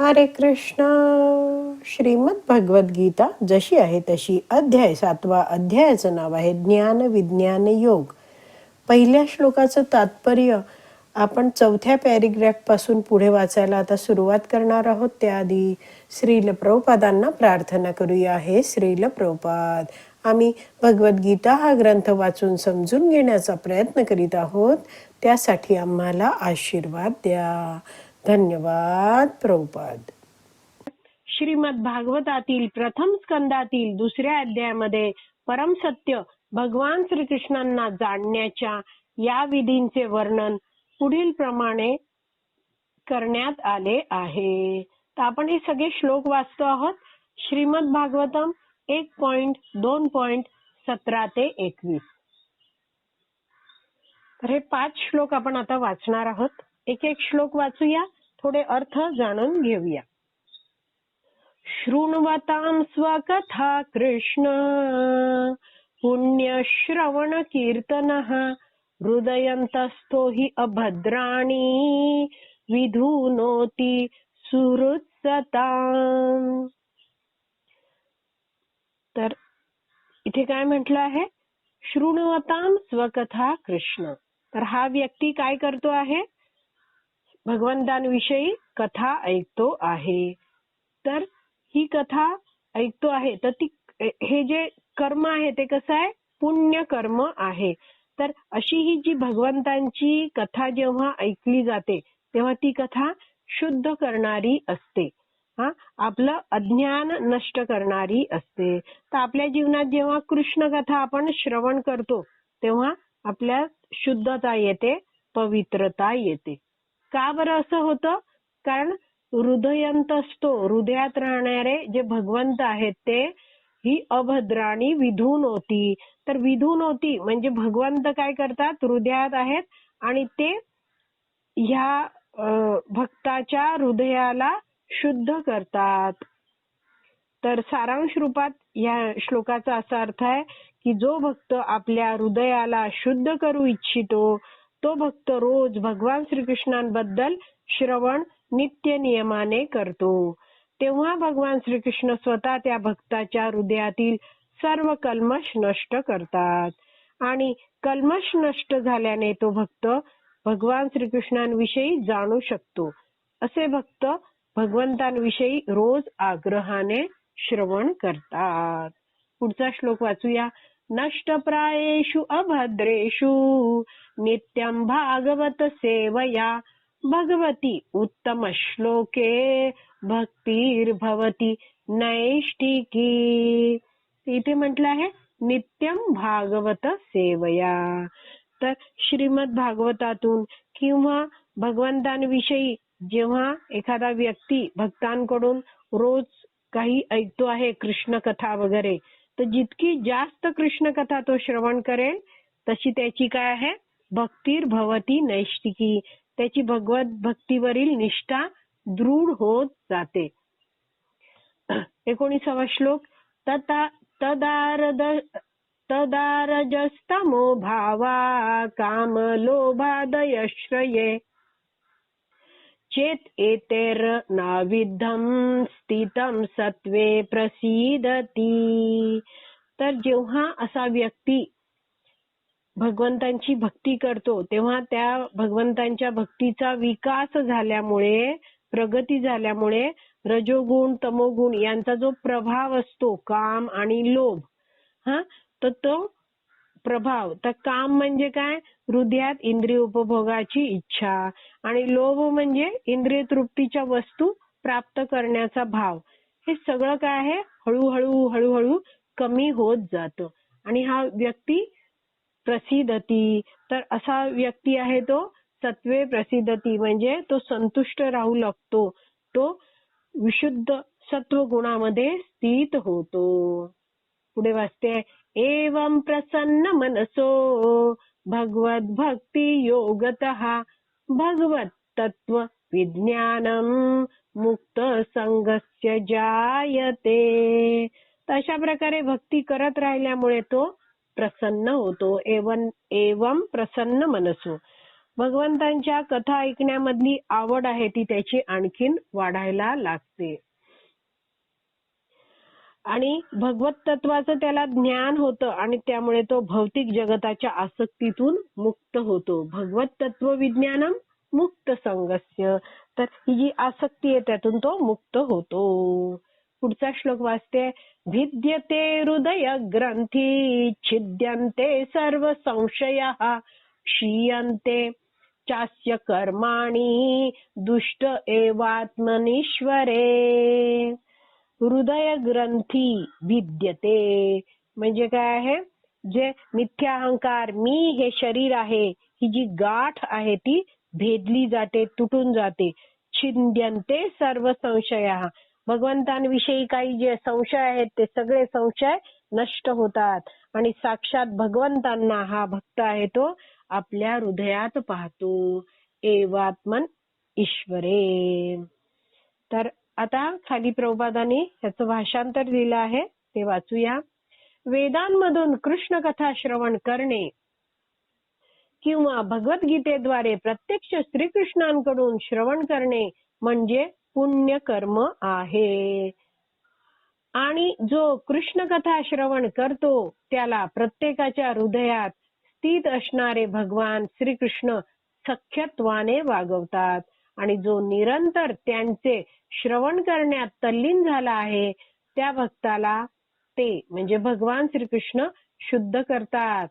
हरे कृष्ण. श्रीमद भगवद्गीता जशी आहे तशी अध्याय सातवा अध्यायाचं नाव आहे ज्ञान विज्ञान योग. पहिल्या श्लोकाचं तात्पर्य आपण चौथ्या पॅरेग्राफपासून पुढे वाचायला आता सुरुवात करणार आहोत. त्याआधी श्रील प्रभुपादांना प्रार्थना करूया. हे श्रील प्रभुपाद आम्ही भगवद्गीता हा ग्रंथ वाचून समजून घेण्याचा प्रयत्न करीत आहोत. त्यासाठी आम्हाला आशीर्वाद द्या. धन्यवाद प्रभुपाद. श्रीमद भागवतातील प्रथम स्कंदातील दुसऱ्या अध्यायामध्ये परमसत्य भगवान श्रीकृष्णांना जाणण्याच्या या विधींचे वर्णन पुढील प्रमाणे करण्यात आले आहे. तर आपण हे सगळे श्लोक वाचतो आहोत. श्रीमद भागवतम एक पॉइंट दोन पॉइंट सतरा ते एकवीस. तर हे पाच श्लोक आपण आता वाचणार आहोत. एक एक श्लोक वाचूया. थोडे अर्थ जाणून घेऊया. शृण्वतां स्वकथा कृष्ण. पुण्यश्रवण कीर्तनः हृदयन्तस्थो हि अभद्राणि विधुनोति सुहृत्सताम्. तर इथे काय म्हटलं आहे? शृण्वताम स्वकथा कृष्ण. तर हा व्यक्ती काय करतो आहे? भगवंतांविषयी कथा ऐकतो आहे. तर ही कथा ऐकतो आहे. तर ती हे जे कर्म आहे ते कसं आहे? पुण्य कर्म आहे. तर अशी ही जी भगवंतांची कथा जेव्हा ऐकली जाते तेव्हा ती कथा शुद्ध करणारी असते. हा? आपलं अज्ञान नष्ट करणारी असते. तर आपल्या जीवनात जेव्हा कृष्ण कथा आपण श्रवण करतो तेव्हा आपल्या शुद्धता येते पवित्रता येते. का बरं असं होतं? कारण हृदयंत असतो हृदयात राहणारे जे भगवंत आहेत ते ही अभद्राणी विधून होती. तर विधून होती म्हणजे भगवंत काय करतात? हृदयात आहेत आणि ते ह्या भक्ताच्या हृदयाला शुद्ध करतात. तर सारांश रूपात या श्लोकाचा असा अर्थ आहे की जो भक्त आपल्या हृदयाला शुद्ध करू इच्छितो तो भक्त रोज भगवान श्रीकृष्णांबद्दल श्रवण नित्य नियमाने करतो. तेव्हा भगवान श्रीकृष्ण स्वतः त्या भक्ताच्या हृदयातील सर्व कल्मश नष्ट करतात. आणि कल्मश नष्ट झाल्याने तो भक्त भगवान श्रीकृष्णांविषयी जाणू शकतो. असे भक्त भगवंतांविषयी रोज आग्रहाने श्रवण करतात. पुढचा श्लोक वाचूया. नष्टप्रायेषु अभद्रेषु। नित्यं भागवत सेवया। भगवती उत्तम श्लोके भक्तिर्भवती नैष्टिकी इथे म्हटलं आहे नित्यम भागवत सेवया। तर श्रीमद भागवतातून किंवा भगवंतांविषयी जेव्हा एखादा व्यक्ती भक्तांकडून रोज काही ऐकतो आहे कृष्ण कथा वगैरे तर जितकी जास्त कृष्ण कथा तो श्रवण करेल तशी त्याची काय आहे? भक्तीर भवती नैष्टिकी. त्याची भगवत भक्तीवरील निष्ठा दृढ होत जाते. एकोणीसावा श्लोक. तदा तदारद तदारजस्तमो भावा काम लोभादयश्रये चेत एतेर नाविद्धम स्थितम सत्वे प्रसिदती। तर जेव्हा असा व्यक्ती भगवंतांची भक्ती करतो तेव्हा त्या भगवंतांच्या भक्तीचा विकास झाल्यामुळे प्रगती झाल्यामुळे रजोगुण तमोगुण यांचा जो प्रभाव असतो काम आणि लोभ हा तर तो प्रभाव. तर काम म्हणजे काय? हृदयात इंद्रिय उपभोगाची इच्छा आणि लोभ म्हणजे इंद्रिय तृप्तीच्या वस्तू प्राप्त करण्याचा भाव. हे सगळं काय आहे? हळूहळू हळूहळू कमी होत जातं. आणि हा व्यक्ती प्रसिद्धती. तर असा व्यक्ती आहे तो सत्वे प्रसिद्धती. म्हणजे तो संतुष्ट राहू लागतो. तो विशुद्ध सत्व गुणामध्ये स्थित होतो. पुढे वाचते एवं प्रसन्न मनसो भगवत भक्ती योगत भगवत तत्व विज्ञानम मुक्त संघस्य जायते. अशा प्रकारे भक्ती करत राहिल्यामुळे तो प्रसन्न होतो एवं एवं प्रसन्न मनसो. भगवंतांच्या कथा ऐकण्यामधली आवड आहे ती त्याची आणखीन वाढायला लागते. आणि भगवत तत्वाचं त्याला ज्ञान होतं आणि त्यामुळे तो भौतिक जगताच्या आसक्तीतून मुक्त होतो. भगवत तत्व विज्ञानम मुक्त संगस्य. तर ही जी आसक्ती आहे त्यातून तो मुक्त होतो. पुढचा श्लोक वाचते भिद्यते हृदय ग्रंथी छिद्यन्ते सर्व संशय क्षीयन्ते। चास्य कर्माणी दुष्ट एवात्मनिश्वरे। हृदय ग्रंथी भिद्यते म्हणजे काय आहे? जे मिथ्या अहंकार मी हे शरीर आहे ही जी गाठ आहे ती भेदली जाते तुटून जाते. छिंद्यंते सर्व संशय. भगवंतांविषयी काही जे संशय आहेत ते सगळे संशय नष्ट होतात. आणि साक्षात भगवंतांना हा भक्त आहे तो आपल्या हृदयात पाहतो. एवात्मन ईश्वरे. तर आता खाली प्रभुपादांनी ह्याचं भाषांतर दिलं आहे. ते वाचूया. वेदांमधून कृष्ण कथा श्रवण करणे किंवा भगवद्गीतेद्वारे प्रत्यक्ष श्रीकृष्णांकडून श्रवण करणे म्हणजे पुण्य कर्म आहे. आणि जो कृष्ण कथा श्रवण करतो त्याला प्रत्येकाच्या हृदयात स्थित असणारे भगवान श्रीकृष्ण सख्यत्वाने वागवतात. आणि जो निरंतर त्यांचे श्रवण करण्यात तल्लीन झाला आहे त्या भक्ताला ते म्हणजे भगवान श्रीकृष्ण शुद्ध करतात.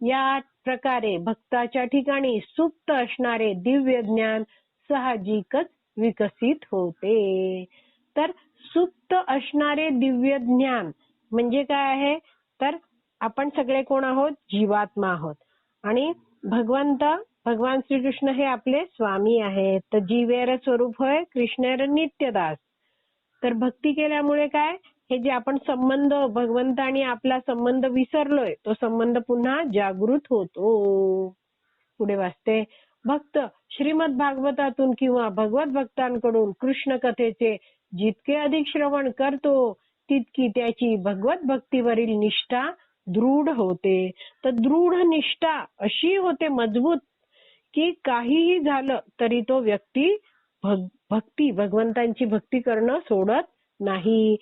या प्रकारे भक्ताच्या ठिकाणी सुप्त असणारे दिव्य ज्ञान साहजिकच विकसित होते. तर सुप्त असणारे दिव्य ज्ञान म्हणजे काय आहे? तर आपण सगळे कोण आहोत? जीवात्मा आहोत. आणि भगवंत भगवान श्रीकृष्ण हे आपले स्वामी आहेत. तर जीवेर स्वरूप होय कृष्णेर नित्यदास. तर भक्ती केल्यामुळे काय? हे जे आपण संबंध भगवंत आणि आपला संबंध विसरलोय तो संबंध पुन्हा जागृत होतो. पुढे वाचते भक्त श्रीमद भागवतातून किंवा भगवत भक्तांकडून कृष्ण कथेचे जितके अधिक श्रवण करतो तितकी त्याची भगवत भक्तीवरील निष्ठा दृढ होते. तर दृढ निष्ठा अशी होते मजबूत की काहीही झालं तरी तो व्यक्ती भक्ती भगवंतांची भक्ती करणं सोडत नाही.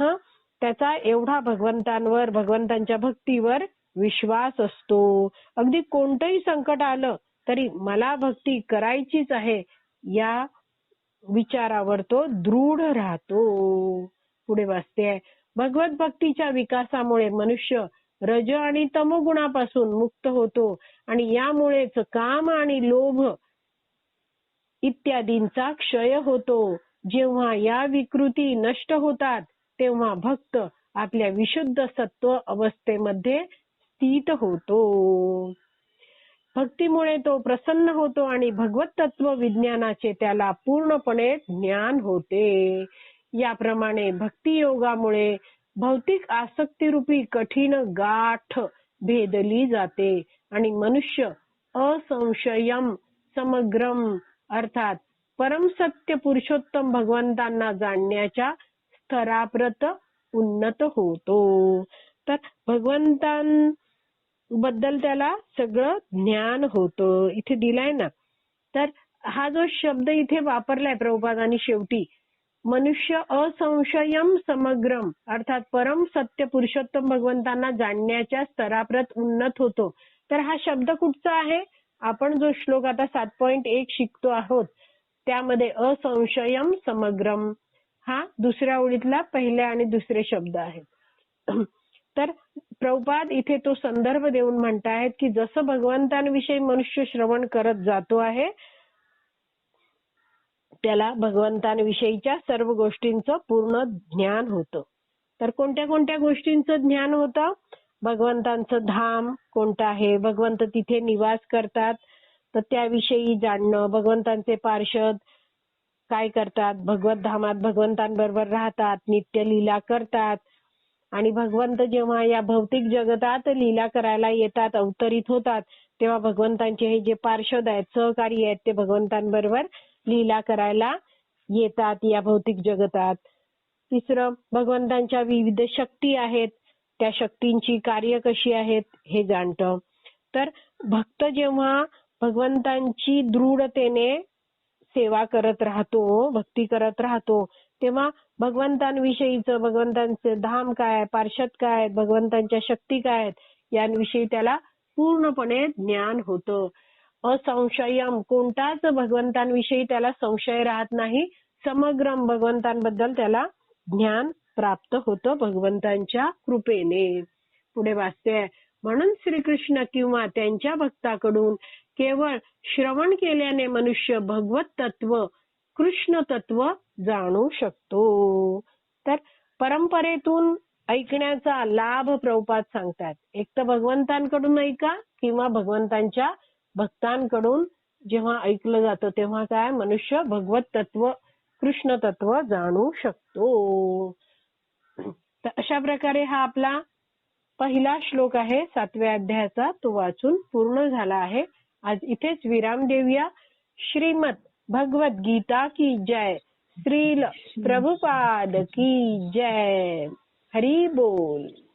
हा? त्याचा एवढा भगवंतांवर भगवंतांच्या भक्तीवर विश्वास असतो. अगदी कोणतंही संकट आलं तरी मला भक्ती करायचीच आहे या विचारावर तो दृढ राहतो. पुढे वाचते भगवत भक्तीच्या विकासामुळे मनुष्य रज आणि तमोगुणापासून मुक्त होतो आणि यामुळेच काम आणि लोभ इत्यादींचा क्षय होतो. जेव्हा या विकृती नष्ट होतात तेव्हा भक्त आपल्या विशुद्ध सत्व अवस्थेमध्ये स्थित होतो. भक्तीमुळे तो प्रसन्न होतो आणि भगवत तत्व विज्ञानाचे त्याला पूर्णपणे ज्ञान होते. याप्रमाणे भक्ती योगामुळे भौतिक आसक्तीरूपी कठीण गाठ भेदली जाते आणि मनुष्य असंशयम समग्रम अर्थात परमसत्य पुरुषोत्तम भगवंतांना जाणण्याच्या स्तराप्रत उन्नत होतो. तर भगवंतांबद्दल त्याला सगळं ज्ञान होतं. इथे दिलाय ना. तर हा जो शब्द इथे वापरलाय प्रभुपादानी शेवटी मनुष्य असंशयम समग्रम अर्थात परम सत्य पुरुषोत्तम भगवंतांना जाणण्याच्या स्तराप्रत उन्नत होतो. तर हा शब्द कुठचा आहे? आपण जो श्लोक आता सात पॉईंट एक शिकतो आहोत त्यामध्ये असंशयम समग्रम हा दुसऱ्या ओळीतला पहिल्या आणि दुसरे शब्द आहेत. तर प्रभुपाद इथे तो संदर्भ देऊन म्हणतायत की जसं भगवंतांविषयी मनुष्य श्रवण करत जातो आहे त्याला भगवंतांविषयीच्या सर्व गोष्टींचं पूर्ण ज्ञान होतं. तर कोणत्या कोणत्या गोष्टींचं ज्ञान होतं? भगवंतांचं धाम कोणतं आहे? भगवंत तिथे निवास करतात. तर त्याविषयी जाणणं भगवंतांचे पार्षद काय करतात? भगवत धामात भगवंतांबरोबर राहतात नित्य लीला करतात. आणि भगवंत जेव्हा या भौतिक जगतात लीला करायला येतात अवतरित होतात तेव्हा भगवंतांचे हे जे पार्षद आहेत सहकारी आहेत ते भगवंतांबरोबर लीला करायला येतात या भौतिक जगतात. तिसरं भगवंतांच्या विविध शक्ती आहेत. त्या शक्तींची कार्य कशी आहेत हे जाणतं. तर भक्त जेव्हा भगवंतांची दृढतेने सेवा करत राहतो भक्ती करत राहतो तेव्हा भगवंतांविषयीचं भगवंतांचे धाम काय पार्षद काय भगवंतांच्या शक्ती काय आहेत यांविषयी त्याला पूर्णपणे ज्ञान होतं. असंशयम कोणताच भगवंतांविषयी त्याला संशय राहत नाही. समग्र भगवंतांबद्दल त्याला ज्ञान प्राप्त होतं भगवंतांच्या कृपेने. पुढे वाचते म्हणून श्रीकृष्ण किंवा त्यांच्या भक्ताकडून केवळ श्रवण केल्याने मनुष्य भगवत तत्व कृष्ण तत्व जाणू शकतो. तर परंपरेतून ऐकण्याचा लाभ प्रभुपात सांगतात. एक तर भगवंतांकडून ऐका किंवा भगवंतांच्या भक्तांकडून जेव्हा ऐकलं जातं तेव्हा काय? मनुष्य भगवत तत्व कृष्ण तत्व जाणू शकतो. तर अशा प्रकारे हा आपला पहिला श्लोक आहे सातव्या अध्यायाचा. तो वाचून पूर्ण झाला आहे. आज इथेच विराम देऊया. श्रीमत भगवत गीता की जय. श्रील प्रभुपाद की जय. हरी बोल.